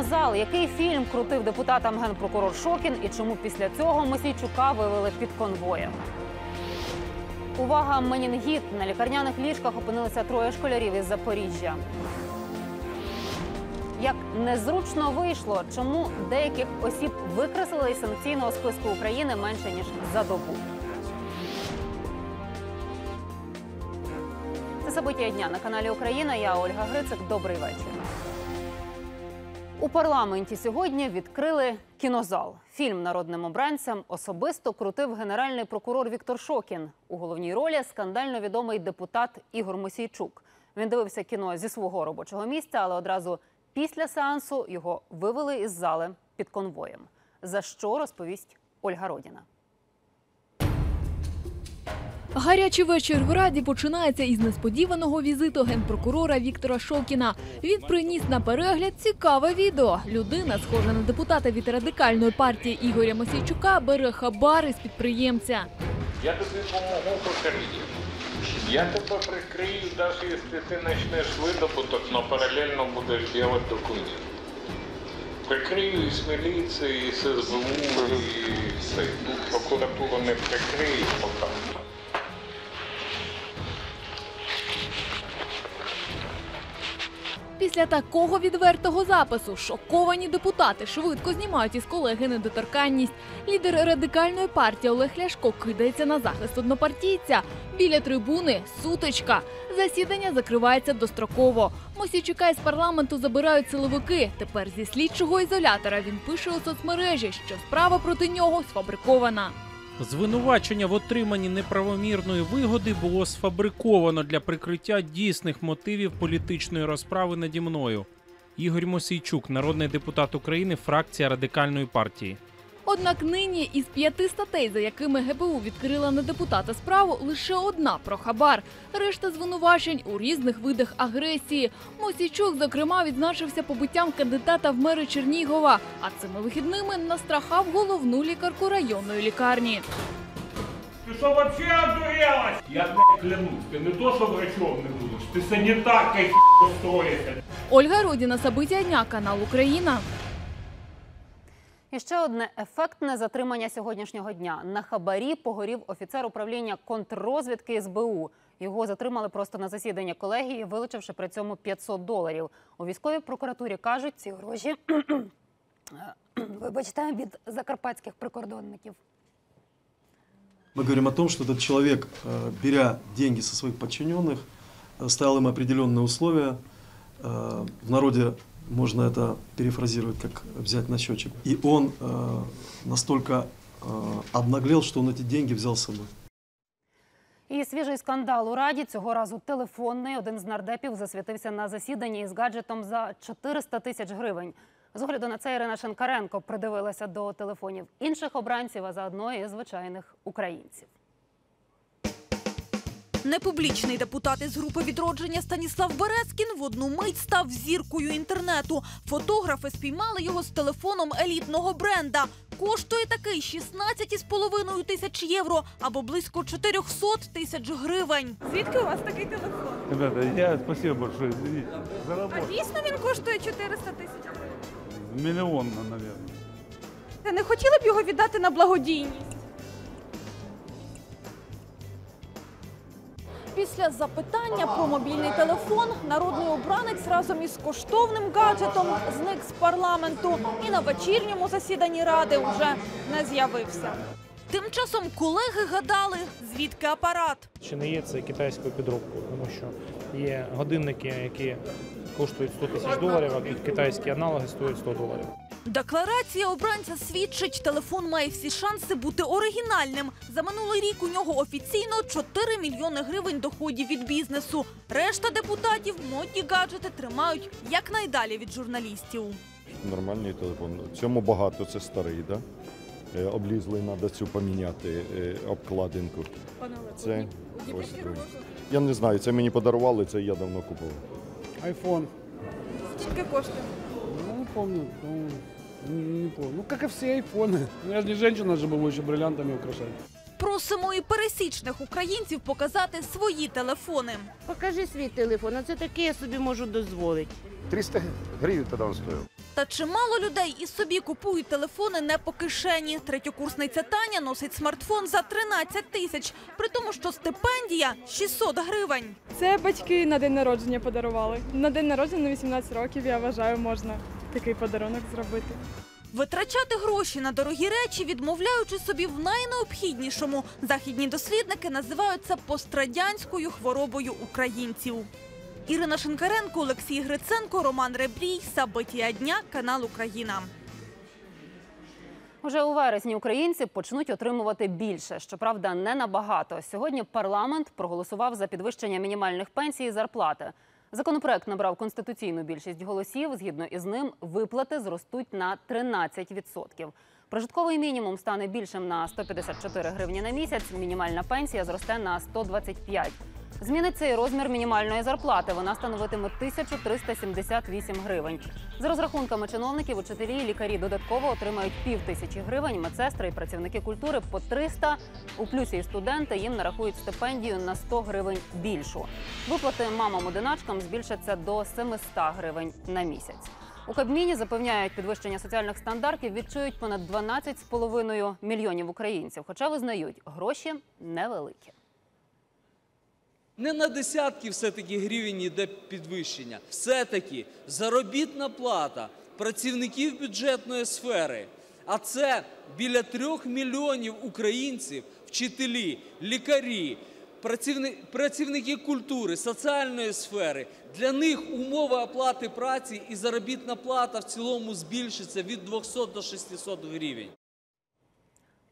кінозал. Який фільм крутив депутатам генпрокурор Шокін і чому після цього Мосійчука вивели під конвоєм? Увага, менінгіт. На лікарняних ліжках опинилися троє школярів із Запоріжжя. Як незручно вийшло, чому деяких осіб викреслили із санкційного списку України менше ніж за добу? Це собиття дня на каналі Україна. Я Ольга Грицик. Добрий вечір. У парламенті сьогодні відкрили кінозал. Фільм народним обранцям особисто крутив генеральний прокурор Віктор Шокін. У головній ролі скандально відомий депутат Ігор Мосійчук. Він дивився кіно зі свого робочого місця, але одразу після сеансу його вивели із зали під конвоєм. За що розповість Ольга Родіна. Гарячий вечір в Раді починається із несподіваного візиту генпрокурора Віктора Шокіна. Він приніс на перегляд цікаве відео. Людина, схожа на депутата від радикальної партії Ігоря Мосійчука, бере хабари з підприємця. Я тобі помогу покрию. Я тебе прикрию, навіть якщо ти почнеш видобуток, но паралельно будеш робити документи. Прикрию і з міліції, і з СБУ, і все. Прокуратура не прикриє поки. Після такого відвертого запису шоковані депутати швидко знімають із колеги недоторканність. Лідер радикальної партії Олег Ляшко кидається на захист однопартійця. Біля трибуни сутичка. Засідання закривається достроково. Мосійчука із парламенту забирають силовики. Тепер зі слідчого ізолятора він пише у соцмережі, що справа проти нього сфабрикована. Звинувачення в отриманні неправомірної вигоди було сфабриковано для прикриття дійсних мотивів політичної розправи наді мною. Ігор Мосійчук, народний депутат України, фракція радикальної партії. Однак нині із п'яти статей, за якими ГПУ відкрила на депутата справу, лише одна про хабар. Решта звинувачень у різних видах агресії. Мосійчук, зокрема, відзначився побиттям кандидата в мери Чернігова, а цими вихідними настрахав головну лікарку районної лікарні. Ты что вообще одурелась? Я, блядь, клянусь, ты не то, что врачом не будешь, ты санитаркой устроишься. Ольга Родіна, Сабиття дня, канал Україна. І ще одне ефектне затримання сьогоднішнього дня. На хабарі погорів офіцер управління контррозвідки СБУ. Його затримали просто на засіданні колегії, вилучивши при цьому 500 доларів. У військовій прокуратурі кажуть, ці гроші вибачте від закарпатських прикордонників. Мы говорим о том, что этот человек, э, беря деньги со своих подчиненных, э, ставил им определенные условия. Э, В народе можно это перефразировать, как взять на счетчик. И он э, настолько э, обнаглел, что он эти деньги взял с собой. І свіжий скандал у раді цього разу телефонний. Один з нардепів засвітився на засіданні із гаджетом за 400 тисяч гривень. З огляду на це Ірина Шенкаренко придивилася до телефонів інших обранців, а заодно і звичайних українців. Непублічний депутат із групи відродження Станіслав Березкін в одну мить став зіркою інтернету. Фотографи спіймали його з телефоном елітного бренда. Коштує такий 16,5 тисяч євро або близько 400 тисяч гривень. Звідки у вас такий телефон? Ребята, я спасибо большое, извините. Заработал. Дійсно він коштує 400 тисяч гривень. Миллион, наверное. Та не хотіли б його віддати на благодійність? Після запитання про мобільний телефон народний обранець разом із коштовним гаджетом зник з парламенту і на вечірньому засіданні ради вже не з'явився. Тим часом колеги гадали, звідки апарат. Чи не є це китайською підробкою, тому що є годинники, які коштують 100 тисяч доларів, а китайські аналоги стоять 100 доларів. Декларація обранця свідчить, телефон має всі шанси бути оригінальним. За минулий рік у нього офіційно 4 мільйони гривень доходів від бізнесу. Решта депутатів модні гаджети тримають якнайдалі від журналістів. Нормальний телефон. Цьому багато, це старий, да? Е, Облізлий, треба цю поміняти е, обкладинку. Це ось другий. Я не знаю, це мені подарували, це я давно купував. Айфон. Скільки коштує? Ну, помню. Ну, не, не помню. Ну, как и все айфоны. Ну, я же не женщина, чтобы его еще бриллиантами украшать. Просимо і пересічних українців показати свої телефони. Покажи свій телефон, а це таке я собі можу дозволити. 300 гривень тоді він стоїв. Та чимало людей і собі купують телефони не по кишені. Третьокурсниця Таня носить смартфон за 13 тисяч, при тому, що стипендія 600 гривень. Це батьки на день народження подарували. На день народження на 18 років, я вважаю, можна такий подарунок зробити. Витрачати гроші на дорогі речі, відмовляючи собі в найнеобхіднішому. Західні дослідники називають це пострадянською хворобою українців. Ірина Шинкаренко, Олексій Гриценко, Роман Ребрій, Сабитія дня, канал Україна. Уже у вересні українці почнуть отримувати більше. Щоправда, не набагато. Сьогодні парламент проголосував за підвищення мінімальних пенсій і зарплати. Законопроект набрав конституційну більшість голосів. Згідно із ним, виплати зростуть на 13%. Прожитковий мінімум стане більшим на 154 гривні на місяць. Мінімальна пенсія зросте на 125. Зміниться і розмір мінімальної зарплати. Вона становитиме 1378 гривень. За розрахунками чиновників, учителі і лікарі додатково отримають пів тисячі гривень. Медсестри і працівники культури по 300. У плюсі і студенти їм нарахують стипендію на 100 гривень більшу. Виплати мамам-одиначкам збільшаться до 700 гривень на місяць. У Кабміні запевняють, підвищення соціальних стандартів відчують понад 12,5 мільйонів українців. Хоча визнають, гроші невеликі. Не на десятки все-таки гривень йде підвищення. Все-таки заробітна плата працівників бюджетної сфери. А це біля трьох мільйонів українців, вчителі, лікарі, працівни- працівники культури, соціальної сфери. Для них умова оплати праці і заробітна плата в цілому збільшиться від 200 до 600 гривень.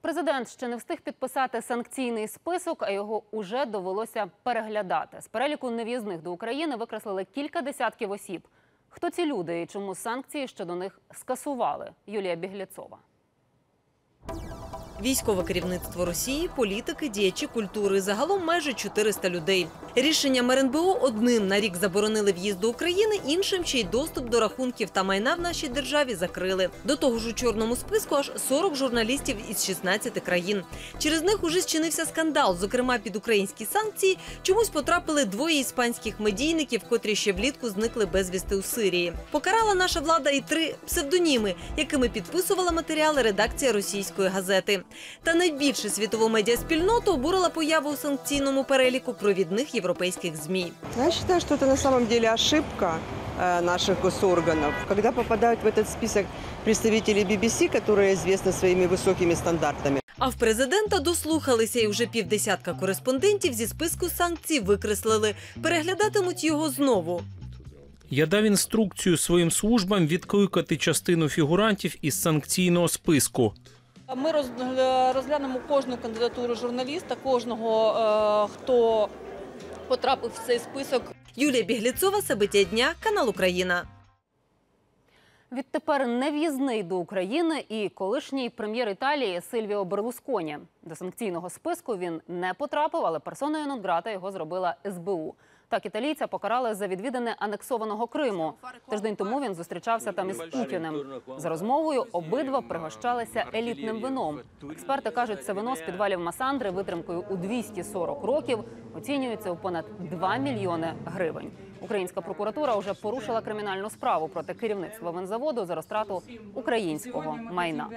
Президент ще не встиг підписати санкційний список, а його уже довелося переглядати. З переліку нев'язних до України викреслили кілька десятків осіб. Хто ці люди і чому санкції щодо них скасували? Юлія Біглєцова. Військове керівництво Росії, політики, діячі культури. Загалом майже 400 людей. Рішенням РНБО одним на рік заборонили в'їзд до України, іншим ще й доступ до рахунків та майна в нашій державі закрили. До того ж у чорному списку аж 40 журналістів із 16 країн. Через них уже зчинився скандал. Зокрема, під українські санкції чомусь потрапили двоє іспанських медійників, котрі ще влітку зникли безвісти у Сирії. Покарала наша влада і три псевдоніми, якими підписувала матеріали редакція російської газети. Та найбільше світову медіаспільноту обурила поява у санкційному переліку провідних європейських змі. Я считаю, что это на самом деле ошибка э, наших госорганов, когда попадают в этот список представители BBC, которые известны своими высокими стандартами. А в президента дослухалися, і вже півдесятка кореспондентів зі списку санкцій викреслили. Переглядатимуть його знову. Я дав інструкцію своїм службам відкликати частину фігурантів із санкційного списку. Ми роз- розглянемо кожну кандидатуру журналіста, кожного, е, хто потрапив в цей список. Юлія Бігліцова, Сабиття дня, канал Україна. Відтепер нев'їзний до України і колишній прем'єр Італії Сильвіо Берлусконі. До санкційного списку він не потрапив, але персоною нон-грата його зробила СБУ. Так італійця покарали за відвідане анексованого Криму. Тиждень тому він зустрічався там із Путіним. За розмовою обидва пригощалися елітним вином. Експерти кажуть, це вино з підвалів Масандри витримкою у 240 років оцінюється у понад 2 мільйони гривень. Українська прокуратура вже порушила кримінальну справу проти керівництва винзаводу за розтрату українського майна.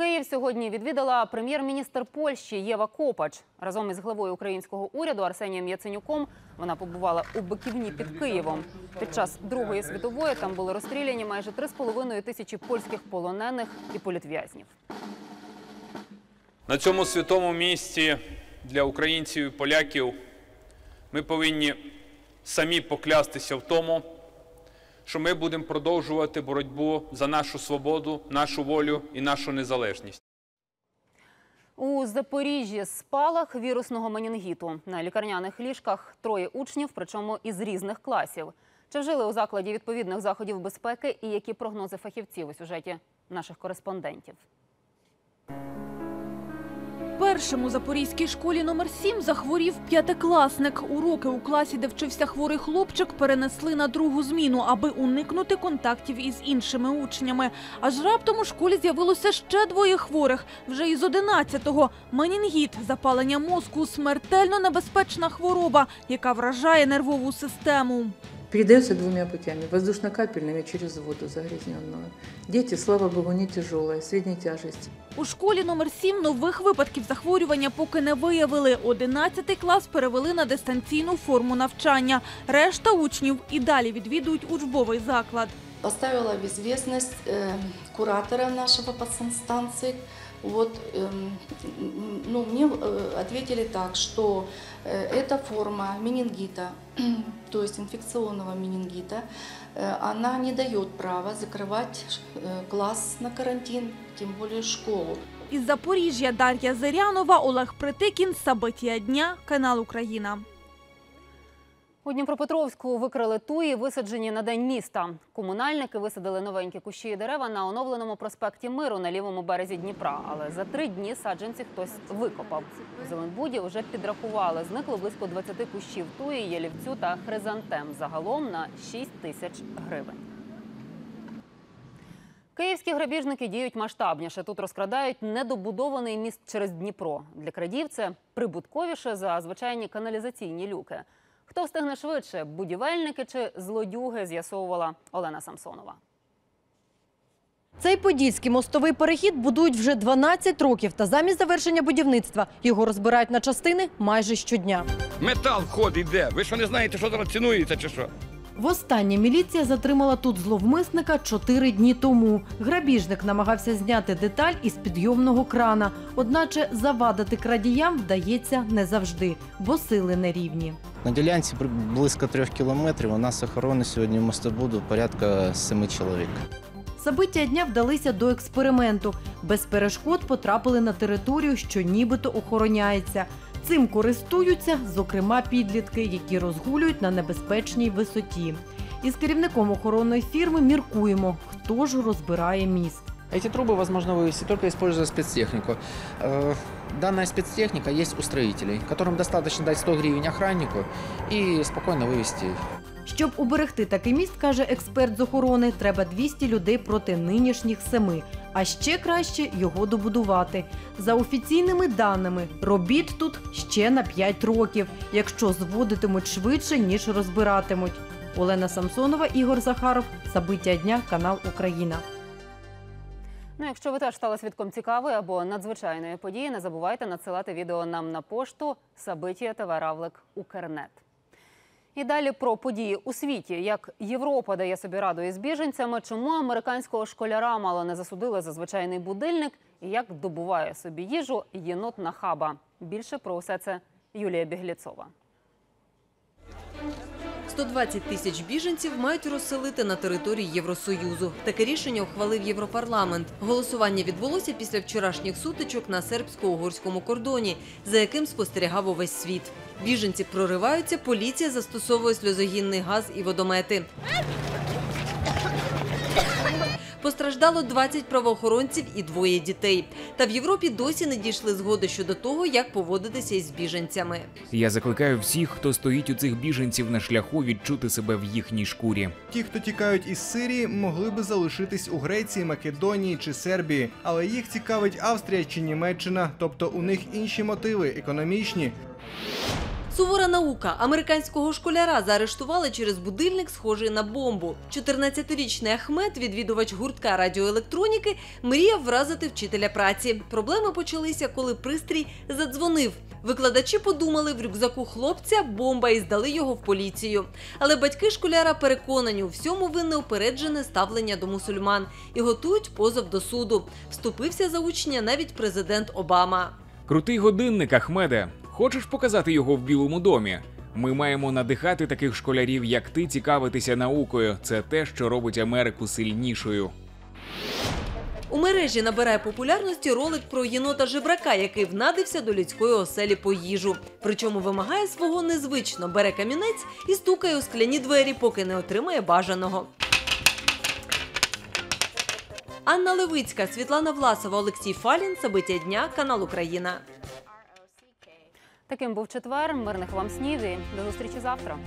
Київ сьогодні відвідала прем'єр-міністр Польщі Єва Копач. Разом із главою українського уряду Арсенієм Яценюком вона побувала у Биківні під Києвом. Під час Другої світової там були розстріляні майже 3,5 тисячі польських полонених і політв'язнів. На цьому святому місці для українців і поляків ми повинні самі поклястися в тому, що ми будемо продовжувати боротьбу за нашу свободу, нашу волю і нашу незалежність. У Запоріжжі спалах вірусного менінгіту. На лікарняних ліжках троє учнів, причому із різних класів. Чи вжили у закладі відповідних заходів безпеки і які прогнози фахівців у сюжеті наших кореспондентів? Вперше у запорізькій школі номер 7 захворів п'ятикласник. Уроки у класі, де вчився хворий хлопчик, перенесли на другу зміну, аби уникнути контактів із іншими учнями. Аж раптом у школі з'явилося ще двоє хворих. Вже із 11-го. Менінгіт, запалення мозку, смертельно небезпечна хвороба, яка вражає нервову систему. Передается двумя путями. Воздушно-капельными через воду загрязненную. Дети, слава богу, не тяжелые, средней тяжести. У школі номер 7 нових випадків захворювання поки не виявили. 11 клас перевели на дистанційну форму навчання. Решта учнів і далі відвідують учбовий заклад. Поставила в известность э, куратора нашего подстанции. Вот, эм, м, ну, мне э, ответили так, что э, эта форма менингита, то есть инфекционного менингита, э, она не дает права закрывать э, класс на карантин, тем более школу. Із Запоріжжя Дар'я Зирянова, Олег Притикін, Сабиття дня, канал Україна. У Дніпропетровську викрили туї, висаджені на день міста. Комунальники висадили новенькі кущі і дерева на оновленому проспекті Миру на лівому березі Дніпра. Але за три дні саджанці хтось викопав. В Зеленбуді вже підрахували. Зникло близько 20 кущів туї, ялівцю та хризантем. Загалом на 6 тисяч гривень. Київські грабіжники діють масштабніше. Тут розкрадають недобудований міст через Дніпро. Для крадів це прибутковіше за звичайні каналізаційні люки. Хто встигне швидше, будівельники чи злодюги, з'ясовувала Олена Самсонова. Цей подільський мостовий перехід будують вже 12 років, та замість завершення будівництва його розбирають на частини майже щодня. Метал в ход іде. Ви що не знаєте, що зараз цінується чи що? Востаннє міліція затримала тут зловмисника чотири дні тому. Грабіжник намагався зняти деталь із підйомного крана. Одначе завадити крадіям вдається не завжди, бо сили нерівні. На ділянці близько трьох кілометрів у нас охорони сьогодні в мостобуду порядка семи чоловік. Забиття дня вдалися до експерименту. Без перешкод потрапили на територію, що нібито охороняється. Цим користуються, зокрема, підлітки, які розгулюють на небезпечній висоті. Із керівником охоронної фірми міркуємо, хто ж розбирає міст. Эти трубы возможно вывести только используя спецтехнику. Э, Данная спецтехника есть у строителей, которым достаточно дать 100 гривен охраннику и спокойно вывести их. Щоб уберегти такий міст, каже експерт з охорони, треба 200 людей проти нинішніх семи. А ще краще його добудувати. За офіційними даними, робіт тут ще на 5 років, якщо зводитимуть швидше, ніж розбиратимуть. Олена Самсонова, Ігор Захаров, Забиття дня, канал Україна. Ну, якщо ви теж стали свідком цікавої або надзвичайної події, не забувайте надсилати відео нам на пошту Сабитія ТВ Равлик Укрнет. І далі про події у світі, як Європа дає собі раду із біженцями, чому американського школяра мало не засудили за звичайний будильник, і як добуває собі їжу єнотна хаба. Більше про усе це Юлія Бігліцова. 120 тисяч біженців мають розселити на території Євросоюзу. Таке рішення ухвалив Європарламент. Голосування відбулося після вчорашніх сутичок на сербсько-угорському кордоні, за яким спостерігав увесь світ. Біженці прориваються, поліція застосовує сльозогінний газ і водомети. Постраждало 20 правоохоронців і двоє дітей. Та в Європі досі не дійшли згоди щодо того, як поводитися із біженцями. Я закликаю всіх, хто стоїть у цих біженців на шляху, відчути себе в їхній шкурі. Ті, хто тікають із Сирії, могли би залишитись у Греції, Македонії чи Сербії, але їх цікавить Австрія чи Німеччина, тобто у них інші мотиви економічні. Сувора наука американського школяра заарештували через будильник, схожий на бомбу. 14-річний Ахмед, відвідувач гуртка радіоелектроніки, мріяв вразити вчителя праці. Проблеми почалися, коли пристрій задзвонив. Викладачі подумали в рюкзаку хлопця бомба і здали його в поліцію. Але батьки школяра переконані, у всьому винне упереджене ставлення до мусульман і готують позов до суду. Вступився за учня навіть президент Обама. Крутий годинник, Ахмеде. Хочеш показати його в Білому домі? Ми маємо надихати таких школярів, як ти, цікавитися наукою. Це те, що робить Америку сильнішою. У мережі набирає популярності ролик про єнота жебрака, який внадився до людської оселі по їжу. Причому вимагає свого незвично, бере камінець і стукає у скляні двері, поки не отримає бажаного. Анна Левицька, Світлана Власова, Олексій Фалін. Собиття дня. Канал Україна. Таким був четвер. Мирних вам снів і до зустрічі завтра.